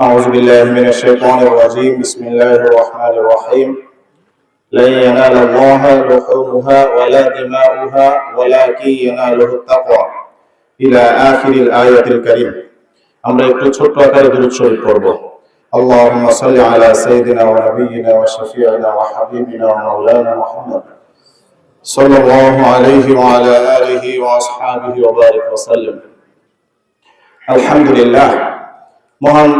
أعوذ بالله من الشيطان الرجيم بسم الله الرحمن الرحيم لن ينال الله لحومها ولا دماؤها ولكن يناله التقوى إلى آخر الآية الكريم আমরা একটু ছোট্ট আকারে দরুদ শরীফ পড়ব اللهم صل على سيدنا ونبينا وشفيعنا وحبيبنا ومولانا محمد صلى الله عليه وعلى آله وأصحابه وبارك وسلم আলহামদুলিল্লাহ মহান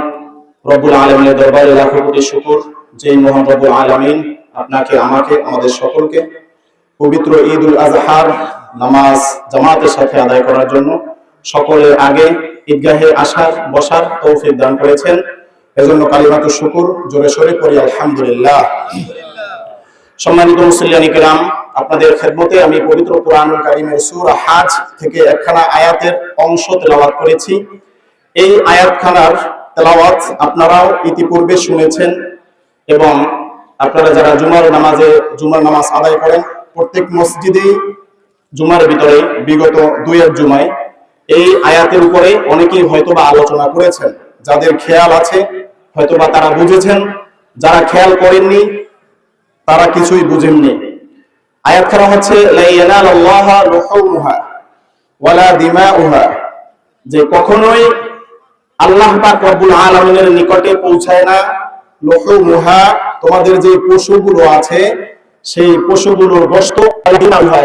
রব্বুল আলমিনের দরবারে লাখো কোটি শুকুর। যে মহান রব্বুল আলমিন আপনাকে, আমাকে, আমাদের সকলকে পবিত্র ঈদ উল আজহার নামাজ জামাতের সাথে আদায় করার জন্য সকলের আগে ঈদগাহে আসার, বসার তৌফিক দান করেছেন। এজন্য কালিমাতু শুকুর জোরে সরে পড়ি, আলহামদুলিল্লাহ। সম্মানিত মুসলিয়ানি কেরাম, আপনাদের খেদমতে আমি পবিত্র কোরআনুল কারিমের সূরা হাজ থেকে একখানা আয়াতের অংশ তেলাওয়াত করেছি। এই আয়াতখানার তেলাওয়াত আপনারাও ইতিপূর্বে শুনেছেন এবং আপনারা যারা জুমার নামাজে, জুমার নামাজ আদায় করেন, প্রত্যেক মসজিদেই জুমার ভিতরে বিগত দুই এক জুমায় এই আয়াতের উপরে অনেকেই হয়তোবা আলোচনা করেছেন। যাদের খেয়াল আছে, হয়তোবা তারা বুঝেছেন। যারা খেয়াল করেননি, তারা কিছুই বুঝেননি। আয়াত আয়াতখানা হচ্ছে যে কখনোই আল্লাহ পাক রব্বুল আলামিনের নিকটে পৌঁছায় না। লুহুমুহা তোমাদের যে পশুগুলো আছে, সেই পশুগুলোর গোশত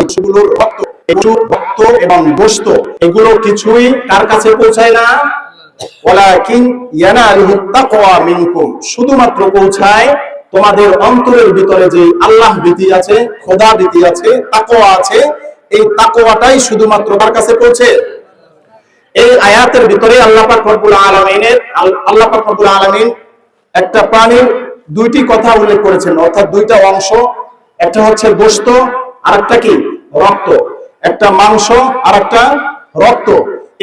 পশুগুলোর রক্ত রক্ত এবং গোশত, এগুলো কিছুই কার কাছে পৌঁছায় না? ওয়ালাকিন ইয়ানালুহু তাকওয়া মিনকুম। শুধুমাত্র পৌঁছায় তোমাদের অন্তরের ভিতরে যে আল্লাহ ভীতি আছে, খোদা ভীতি আছে, তাকওয়া আছে, এই তাকওয়াটাই শুধুমাত্র কার কাছে পৌঁছে? এই আয়াতের ভিতরে আল্লাহ পাক রব্বুল আলামিনের, আল্লাহ আলামিন একটা প্রাণীর দুইটি কথা উল্লেখ করেছেন, অর্থাৎ দুইটা অংশ। একটা হচ্ছে গোশত আর একটা কি? রক্ত। একটা মাংস আর একটা রক্ত।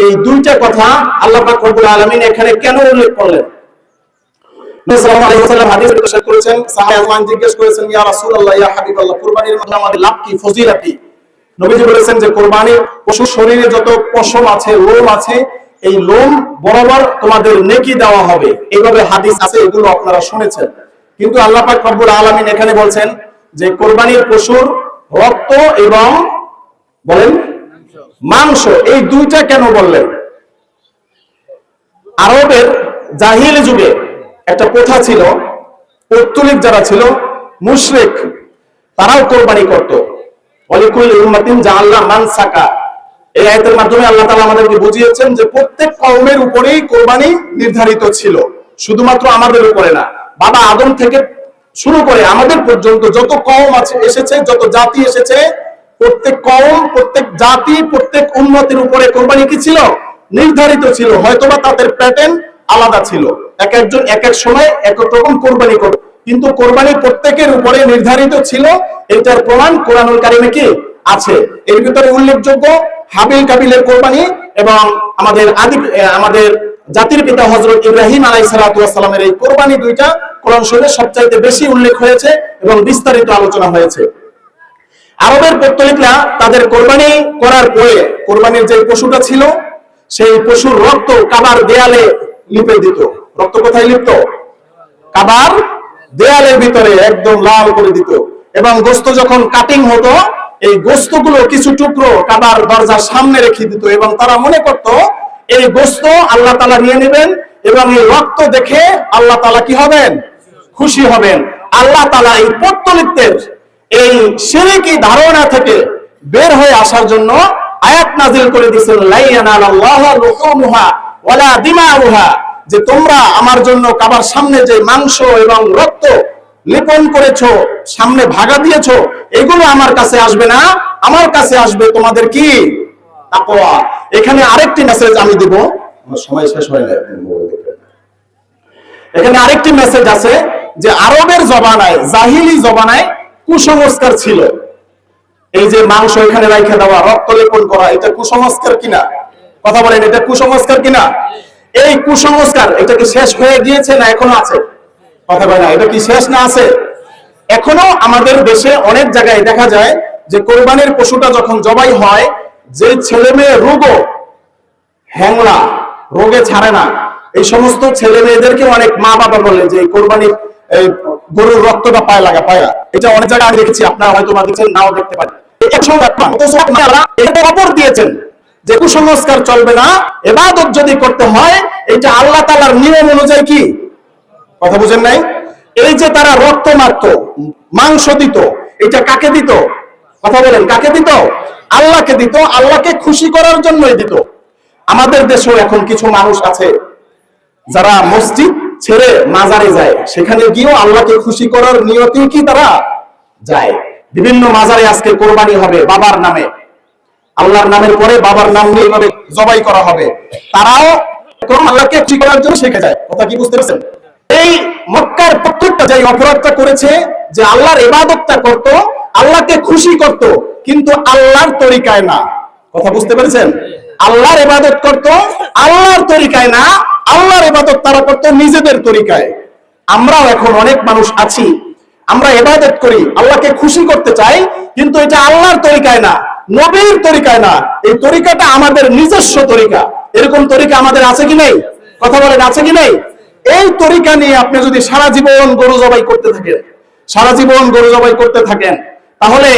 এই দুইটা কথা আল্লাহ পাক রব্বুল আলামিন এখানে কেন উল্লেখ করলেন? জিজ্ঞেস করেছেন, ইয়া রাসূলুল্লাহ, ইয়া কুরবানির মধ্যে আমাদের লাভ কি? ফজিলত কি? নবীজি বলেছেন যে কোরবানির পশু শরীরে যত পশম আছে লোম আছে, এই লোম বরাবর তোমাদের নেকি দেওয়া হবে। এইভাবে হাদিস আছে, এগুলো আপনারা শুনেছেন। কিন্তু আল্লাহ পাক রব্বুল আলামিন এখানে বলছেন যে কোরবানির পশুর রক্ত এবং বলেন মাংস, এই দুইটা কেন বললেন? আরবের জাহিল যুগে একটা প্রথা ছিল পৌত্তলিক যারা ছিল, মুশরিক, তারাও কোরবানি করত। নির্ধারিত ছিল। শুধুমাত্র আমাদের উপরে না, বাবা আদম থেকে শুরু করে আমাদের পর্যন্ত যত কওম আছে, এসেছে, যত জাতি এসেছে, প্রত্যেক কম প্রত্যেক জাতি, প্রত্যেক উন্নতির উপরে কোরবানি কি ছিল? নির্ধারিত ছিল। হয়তোবা তাদের প্যাটার্ন আলাদা ছিল। এক একজন এক এক সময় এক রকম কোরবানি করত। কিন্তু কোরবানি প্রত্যেকের উপরে নির্ধারিত ছিল এটার প্রমাণ কোরআনুল কারিমে কি আছে? এর ভিতরে উল্লেখযোগ্য হাবিল কাবিলের কোরবানি এবং আমাদের আদি আমাদের জাতির পিতা হজরত ইব্রাহিম আলাই সালাতামের এই কোরবানি দুইটা কোরআন শরীফে সবচাইতে বেশি উল্লেখ হয়েছে এবং বিস্তারিত আলোচনা হয়েছে। আরবের পত্তলিকরা তাদের কোরবানি করার পরে, কোরবানির যে পশুটা ছিল, সেই পশুর রক্ত কাবার দেয়ালে লিপে দিত। রক্ত কোথায় লিপ্ত? কাবার দেয়ালের ভিতরে একদম লাল করে দিত। এবং গোস্ত যখন কাটিং হতো, এই গোস্তগুলো কিছু টুকরো কাবার দরজার সামনে রেখে দিত এবং তারা মনে করত, এই গোস্ত আল্লাহ তালা নিয়ে নেবেন এবং এই রক্ত দেখে আল্লাহ তালা কি হবেন? খুশি হবেন। আল্লাহ তালা এই পত্তলিকদের এই সিরিকি ধারণা থেকে বের হয়ে আসার জন্য আয়াত নাজিল করে দিয়েছেন লাইয়ানাল্লাহ লুহুমুহা ওয়ালা দিমাউহা। যে তোমরা আমার জন্য কাবার সামনে যে মাংস এবং রক্ত লেপন করেছ, সামনে ভাগা দিয়েছ, এগুলো আমার কাছে আসবে না। আমার কাছে আসবে তোমাদের কি? এখানে আরেকটি মেসেজ আমি দিব। সময় শেষ হয় না এখানে আরেকটি মেসেজ আছে যে আরবের জবানায়, জাহিলি জবানায় কুসংস্কার ছিল। এই যে মাংস এখানে রাইখে দেওয়া, রক্ত লেপন করা, এটা কুসংস্কার কিনা? কথা বলেন, এটা কুসংস্কার কিনা? এই কুসংস্কার, এটা কি শেষ হয়ে গিয়েছে না এখনও আছে? কথা বলে এটা কি শেষ না আছে? এখনও আমাদের দেশে অনেক জায়গায় দেখা যায় যে কোরবানির পশুটা যখন জবাই হয় যে ছেলে মেয়ে রোগও হ্যাংলা, রোগে ছাড়ে না। এই সমস্ত ছেলে মেয়েদেরকে অনেক মা বাবা বলে যে কোরবানির গরুর রক্তটা পায়ে লাগা, পায়া এটা অনেক জায়গায় আমি দেখেছি, আপনারা হয়তো দেখছেন, নাও দেখতে পারেন। দিয়েছেন। যে কুসংস্কার চলবে না, এবাদত যদি করতে হয় এটা আল্লাহ তালার নিয়ম অনুযায়ী কি? কথা বুঝেন নাই? এই যে তারা রক্ত মারত, মাংস দিত, এটা কাকে দিত? কথা বলেন, কাকে দিত? আল্লাহকে দিত, আল্লাহকে খুশি করার জন্যই দিত। আমাদের দেশেও এখন কিছু মানুষ আছে, যারা মসজিদ ছেড়ে মাজারে যায়। সেখানে গিয়েও আল্লাহকে খুশি করার নিয়তেই কি তারা যায়? বিভিন্ন মাজারে আজকে কোরবানি হবে, বাবার নামে। আল্লাহর নামের পরে বাবার নাম নিয়ে এভাবে জবাই করা হবে। তারাও কোন আল্লাহকে খুশি করার জন্য শিখে যায়। কথা কি বুঝতে পারছেন? এই মক্কার প্রত্যেকটা যে অপরাধটা করেছে, যে আল্লাহর ইবাদতটা করত, আল্লাহকে খুশি করত, কিন্তু আল্লাহর তরিকায় না। কথা বুঝতে পেরেছেন? আল্লাহর ইবাদত করত, আল্লাহর তরিকায় না, আল্লাহর ইবাদত তারা করত নিজেদের তরিকায়। আমরাও এখন অনেক মানুষ আছি আমরা ইবাদত করি, আল্লাহকে খুশি করতে চাই, কিন্তু এটা আল্লাহর তরিকায় না, নবীর তরিকায় না। এই তরিকাটা আমাদের নিজস্ব তরিকা। এরকম তরিকা আমাদের আছে কি নেই? কথা বলেন, আছে কি নেই? এই তরিকা নিয়ে আপনি যদি সারা জীবন গরু জবাই করতে থাকেন, সারা জীবন গরু জবাই করতে থাকেন, তাহলে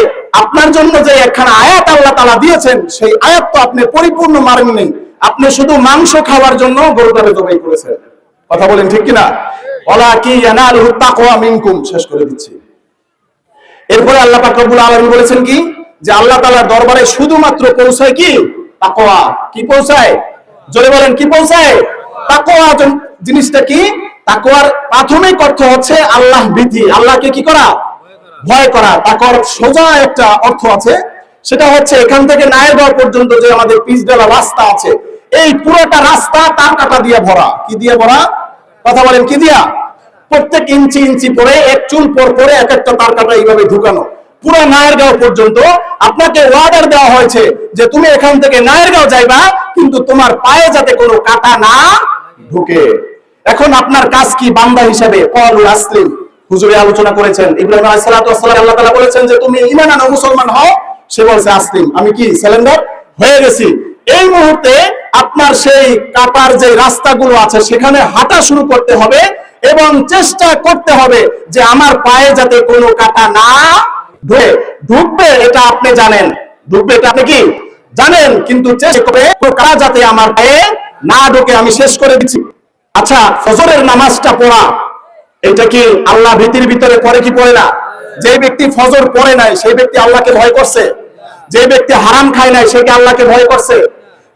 আপনার জন্য যে একখানা আয়াত আল্লাহ তালা দিয়েছেন, সেই আয়াত তো আপনি পরিপূর্ণ মারেননি। আপনি শুধু মাংস খাওয়ার জন্য গরুটাকে জবাই করেছেন। কথা বলেন ঠিক কিনা? শেষ করে এরপরে আল্লাহ পাক বলেছেন কি? যে আল্লাহ দরবারে শুধুমাত্র পৌঁছায় কি? কি পৌঁছায়? জোরে বলেন, কি পৌঁছায়? জিনিসটা কি? প্রাথমিক অর্থ হচ্ছে আল্লাহ আল্লাহকে কি করা? ভয় করা। তাকওয়ার সোজা একটা অর্থ আছে। সেটা হচ্ছে এখান থেকে নায়েরগাঁও পর্যন্ত যে আমাদের পিচডালা রাস্তা আছে, এই পুরোটা রাস্তা তার কাটা দিয়ে ভরা। কি দিয়ে ভরা? কথা বলেন কি দিয়া? প্রত্যেক ইঞ্চি ইঞ্চি পরে এক চুল পর পরে এক একটা তার কাটা এইভাবে ঢুকানো। পুরো নায়েরগাঁও পর্যন্ত আপনাকে ওয়ার্ডার দেওয়া হয়েছে যে তুমি এখান থেকে নায়েরগাঁও যাইবা, কিন্তু তোমার পায়ে যাতে কোনো কাটা না ঢুকে। এখন আপনার কাজ কি বান্দা হিসাবে? কল আসলিম হুজুরে আলোচনা করেছেন। ইব্রাহিম আলাইহিস সালাতু আল্লাহ তাআলা বলেছেন যে, তুমি ঈমান আনো, মুসলমান হও। সে বলছে আসলিম আমি কি, সিলিন্ডার? হয়ে গেছি। এই মুহূর্তে আপনার সেই কাটার যে রাস্তাগুলো আছে, সেখানে হাঁটা শুরু করতে হবে এবং চেষ্টা করতে হবে যে আমার পায়ে যাতে কোনো কাটা না ঢুকে। ঢুকবে এটা আপনি জানেন। ঢুকবে এটা আপনি কি? জানেন, কিন্তু কাটা যাতে আমার পায়ে না ঢুকে, আমি শেষ করে দিচ্ছি। আচ্ছা ফজরের নামাজটা পড়া, এটা কি আল্লাহ ভীতির ভিতরে পড়ে কি পড়ে না? যে ব্যক্তি ফজর পড়ে নাই, সেই ব্যক্তি আল্লাহকে ভয় করছে। যে ব্যক্তি হারাম খায় নাই সে কি আল্লাহকে ভয় করছে।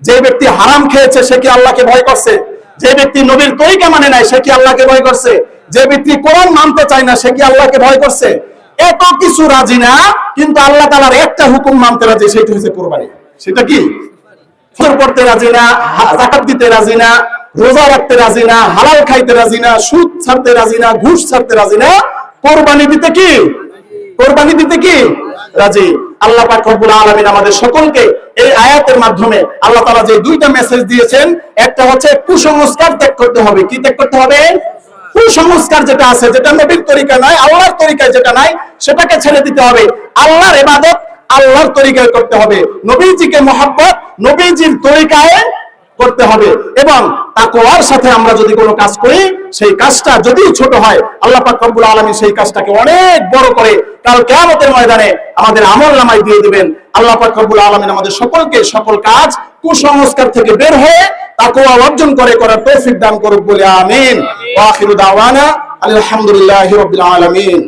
যে ব্যক্তি হারাম খেয়েছে, সে কি আল্লাহকে ভয় করছে? যে ব্যক্তি নবীর তরিকা মানে নাই, সে কি আল্লাহকে ভয় করছে? যে ব্যক্তি কোরআন মানতে চায় না, সে কি আল্লাহকে ভয় করছে? এত কিছু রাজি না, কিন্তু আল্লাহ তালার একটা হুকুম মানতে রাজি সেটা হচ্ছে কোরবানি। সেটা কি? ফজর পড়তে রাজি না জাকাত দিতে রাজি না, রোজা রাখতে রাজি না, হালাল খাইতে রাজি না, সুদ ছাড়তে রাজি না, ঘুষ ছাড়তে রাজি না। কোরবানি দিতে কি? কোরবানি দিতে কি? রাজি। আল্লাহ পাক রব্বুল আলামিন আমাদের সকলকে এই আয়াতের মাধ্যমে আল্লাহ তাআলা যে দুইটা মেসেজ দিয়েছেন, একটা হচ্ছে কুসংস্কার ত্যাগ করতে হবে। কি ত্যাগ করতে হবে? কুসংস্কার যেটা আছে, যেটা নবীর তরিকা নয়, আল্লাহর তরিকায় যেটা নাই, সেটাকে ছেড়ে দিতে হবে। আল্লাহর ইবাদত আল্লাহর তরিকায় করতে হবে। নবীজিকে মহাব্বত নবীজির তরিকায় করতে হবে। এবং তাকওয়ার সাথে আমরা যদি কোনো কাজ করি, সেই কাজটা যদি ছোট হয়, আল্লাহ পাক রব্বুল আলামিন সেই কাজটাকে অনেক বড় করে কাল কিয়ামতের ময়দানে আমাদের আমল নামায় দিয়ে দিবেন। আল্লাহ পাক রব্বুল আলামিন আমাদের সকলকে সকল কাজ কুসংস্কার থেকে বের হয়ে তাকওয়া অর্জন করে করার তৌফিক দান করুক বলে, আমিন। ওয়া আখিরু দাওয়ানা আলহামদুলিল্লাহি রাব্বিল আলামিন।